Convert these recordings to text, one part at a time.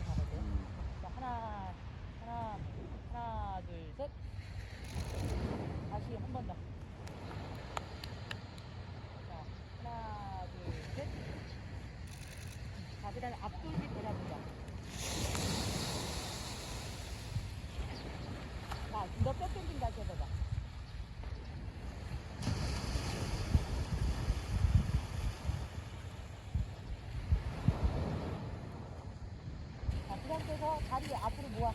이렇게 가거든요. 자, 하나, 하나, 하나, 둘, 셋. 다시 한 번 더. 자, 하나, 둘, 셋. 자, 그 다음에 앞돌기 대답입니다. 자, 이거 뼈 땡긴다, 제가. 다리 앞으로 모아.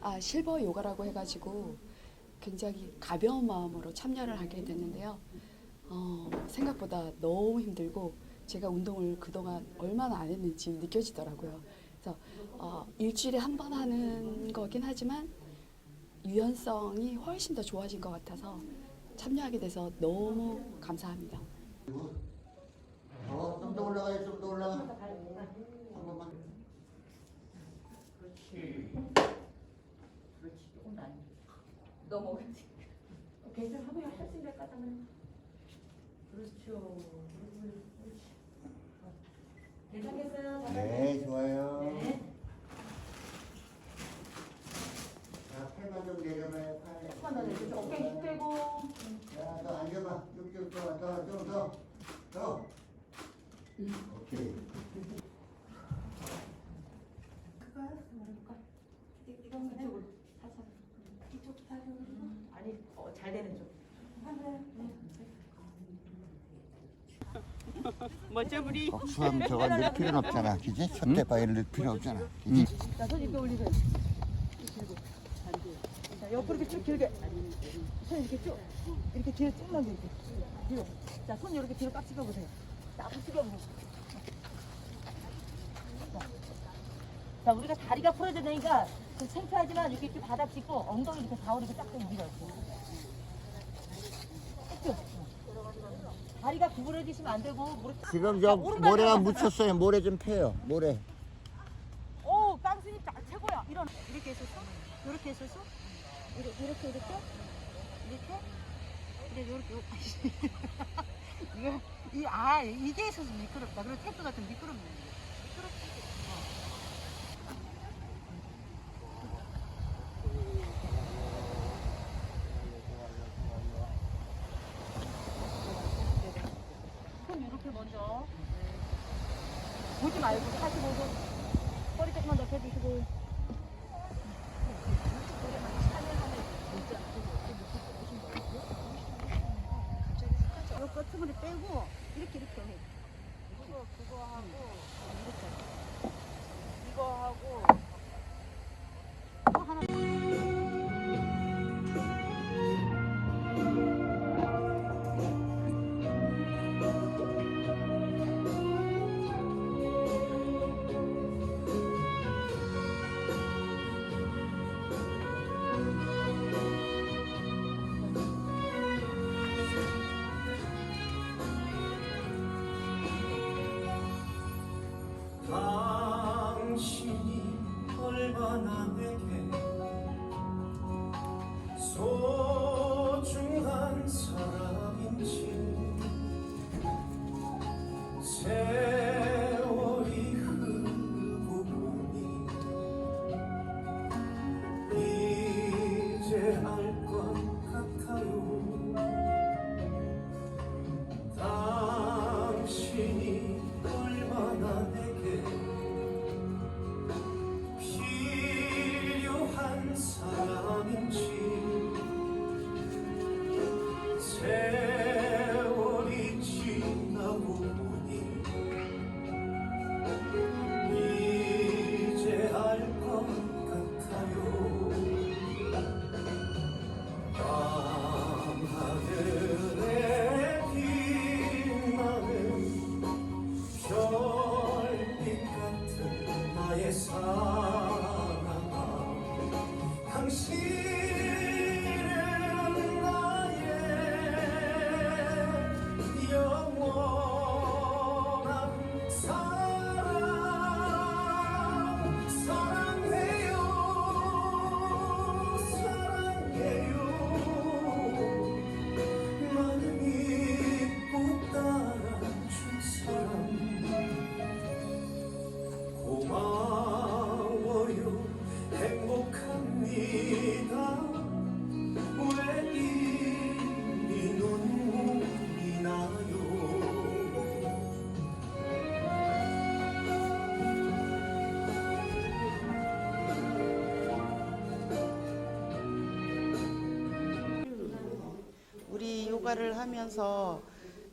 아 실버 요가라고 해가지고 굉장히 가벼운 마음으로 참여를 하게 됐는데요. 어, 생각보다 너무 힘들고 제가 운동을 그동안 얼마나 안 했는지 느껴지더라고요. 그래서 어, 일주일에 한 번 하는 거긴 하지만 유연성이 훨씬 더 좋아진 것 같아서 참여하게 돼서 너무 감사합니다. 어, 좀더 올라가요, 좀더 올라가. 한 번만. 그렇지. 그렇지, 조금 더 안. 넘어갔지. 계속 하고 할수 있는 것 같으면. 그렇죠. 괜찮겠어요? 네, 좋아요. 네. 자, 팔만 좀 내려놔요, 팔. 조금만 더 내려줘. 어깨 힘 빼고. 자, 더 앉아봐. 쭉쭉 더, 더, 좀 더. 더. 오케이. 그거야? 뭐랄까? 이거 이쪽으로. 살살. 이쪽 다리. 아니, 어, 잘 되는 쪽. 수염 저거 넣을 필요는 없잖아, 그지? 첫대 바위를 넣을 필요 없잖아, 그지? 자, 손 이렇게 올리세요. 길고. 자, 옆으로 이렇게 쭉 길게. 손 이렇게 쭉. 이렇게 뒤로 쭉 넘겨, 이렇게. 뒤로. 자, 손 이렇게 뒤로 깍 찍어보세요. 자, 앞으로 찍어보세요. 자. 자, 우리가 다리가 풀어져 되니까 좀 창피하지만 이렇게 좀 바닥 짚고 엉덩이 이렇게 다 올리고 딱 밀어요. 쭉. 다리가 구부러지시면 안 되고 무릎 지금 자, 저 모래가 묻혔어요. 모래 좀 패요, 모래. 오, 빵스님 자, 최고야. 이런 이렇게 했었어? 이렇게 했었어? 이렇게 이렇게 이렇게? 이렇게 이제 이렇게 이거 이아 이게 있어서 미끄럽다. 그리고 테이프 같은 미끄럽네. 미끄럽지. 손 이렇게 먼저. 보지 말고 45도 허리 조금만 더 펴주시고 요가를 하면서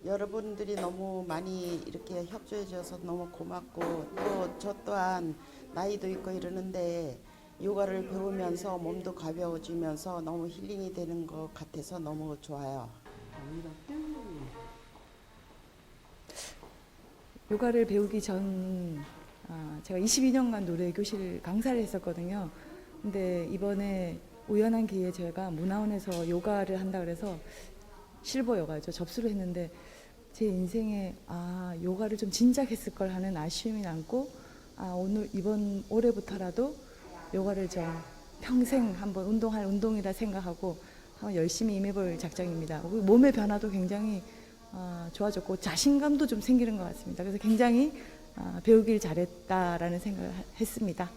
여러분들이 너무 많이 이렇게 협조해 주셔서 너무 고맙고 또 저 또한 나이도 있고 이러는데 요가를 배우면서 몸도 가벼워지면서 너무 힐링이 되는 것 같아서 너무 좋아요. 요가를 배우기 전 아, 제가 22년간 노래 교실 강사를 했었거든요. 근데 이번에 우연한 기회에 제가 문화원에서 요가를 한다 그래서 실버 요가죠. 접수를 했는데 제 인생에 아 요가를 좀 진작 했을 걸 하는 아쉬움이 남고 아 오늘 이번 올해부터라도 요가를 좀 평생 한번 운동할 운동이라 생각하고 한번 열심히 임해볼 작정입니다. 몸의 변화도 굉장히 아, 좋아졌고 자신감도 좀 생기는 것 같습니다. 그래서 굉장히 아, 배우길 잘했다라는 생각을 하- 했습니다.